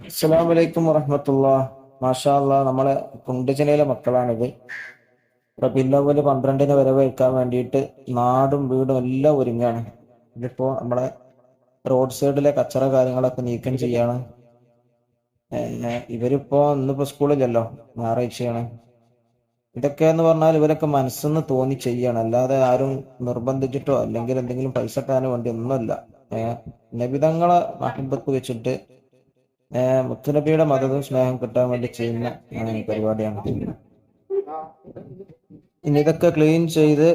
അലൈക്കും വറഹമത്തുള്ള. മാഷാ അല്ലാ നമ്മളെ കുണ്ടച്ചനയിലെ മക്കളാണിത്. റബില്ലവൽ പന്ത്രണ്ടിന് വരവേൽക്കാൻ വേണ്ടിയിട്ട് നാടും വീടും എല്ലാം ഒരുങ്ങാണ്. ഇതിപ്പോ നമ്മളെ റോഡ് സൈഡിലെ കച്ചറ കാര്യങ്ങളൊക്കെ നീക്കം ചെയ്യാണ്. ഇവരിപ്പോ ഇന്നിപ്പോ സ്കൂളിലല്ലോ ഞായറാഴ്ചയാണ്. ഇതൊക്കെ എന്ന് പറഞ്ഞാൽ ഇവരൊക്കെ മനസ്സെന്ന് തോന്നി ചെയ്യാണ്. അല്ലാതെ ആരും നിർബന്ധിച്ചിട്ടോ അല്ലെങ്കിൽ എന്തെങ്കിലും പൈസ കിട്ടാനോ വേണ്ടി ഒന്നുമല്ല. നബിതങ്ങളെ മഹബത്ത് വെച്ചിട്ട് മുത്തുനബിയുടെ മതവും സ്നേഹം കിട്ടാൻ വേണ്ടി ചെയ്യുന്ന പരിപാടിയാണ്. ഇനി ഇതൊക്കെ ക്ലീൻ ചെയ്ത്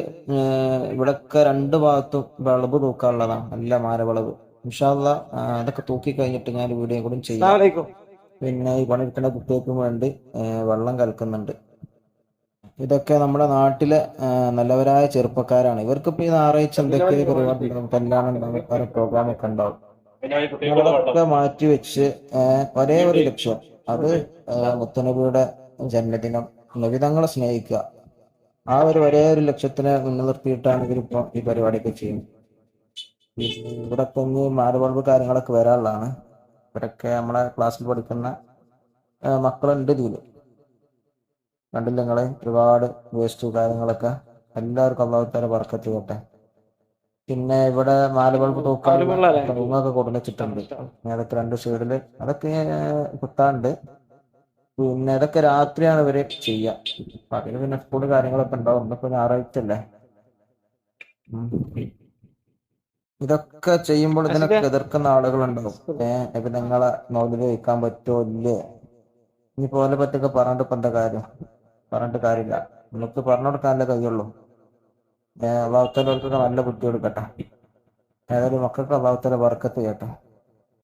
ഇവിടൊക്കെ രണ്ട് ഭാഗത്തും വിളവ് തൂക്കാനുള്ളതാണ് നല്ല മാരവിളവ്. ഇൻഷാല്ല അതൊക്കെ തൂക്കി കഴിഞ്ഞിട്ട് ഞാൻ വീഡിയോ കൂടി ചെയ്യാം. പിന്നെ ഈ പണിയെടുക്കുന്ന കുട്ടികൾക്കും വേണ്ടി വെള്ളം കലക്കുന്നുണ്ട്. ഇതൊക്കെ നമ്മുടെ നാട്ടിലെ നല്ലവരായ ചെറുപ്പക്കാരാണ്. ഇവർക്ക് ഇപ്പൊ ഈ ഞായറാഴ്ച എന്തൊക്കെ പരിപാടി കല്യാണം ഉണ്ടാവും പ്രോഗ്രാം ഒക്കെ ഉണ്ടാവും. മാറ്റി വെച്ച് ഒരേ ഒരു ലക്ഷ്യം. അത് മുത്തനബിയുടെ ജന്മദിനം നബിതങ്ങളെ സ്നേഹിക്കുക. ആ ഒരു ഒരേ ഒരു ലക്ഷ്യത്തിനെ മുൻനിർത്തിയിട്ടാണ് ഇവരിപ്പം ഈ പരിപാടിയൊക്കെ ചെയ്യുന്നത്. ഇവിടെ ഇനി മാരവളവ് കാര്യങ്ങളൊക്കെ വരാനുള്ളതാണ്. ഇവരൊക്കെ നമ്മളെ ക്ലാസ്സിൽ പഠിക്കുന്ന മക്കളുണ്ട് ഇതിൽ. കണ്ടില്ല നിങ്ങളെ? ഒരുപാട് വേസ്റ്റ് കാര്യങ്ങളൊക്കെ. എല്ലാവർക്കും അള്ളാഹുത്താല പറക്കത്ത് ചെയ്യട്ടെ പിന്നെ ഇവിടെ മാലബൾബ് തൂക്കാൻ റൂമൊക്കെ കൊടുന്നിട്ടുണ്ട് അതൊക്കെ രണ്ട് സൈഡിൽ അതൊക്കെ കുത്താണ്ട്. പിന്നെ അതൊക്കെ രാത്രിയാണ് ഇവർ ചെയ്യുക അതിന് പിന്നെ സ്കൂൾ കാര്യങ്ങളൊക്കെ ഉണ്ടാവും. ഇന്നിപ്പോ ഞായറാഴ്ച അല്ലേ? ഇതൊക്കെ ചെയ്യുമ്പോൾ ഇതിനൊക്കെ എതിർക്കുന്ന ആളുകളുണ്ടാവും. ഏഹ് ഇപ്പൊ നിങ്ങളെ മൗലിക വയ്ക്കാൻ പറ്റുമോ ഇല്ലേ? ഇനി പോലെ പറ്റൊക്കെ പറഞ്ഞിട്ട് ഇപ്പൊ എന്താ കാര്യം? പറഞ്ഞിട്ട് കാര്യമില്ല. നമുക്ക് പറഞ്ഞു കൊടുക്കാനല്ലേ കഴിയുള്ളൂ. ഏഹ് അള്ളാഹുത്തലവർക്കൊക്കെ നല്ല ബുദ്ധി കൊടുക്കട്ടെ. ഏതായാലും മക്കൾക്ക് അള്ളാഹുത്തല വർക്കത്ത് ചെയ്യട്ടെ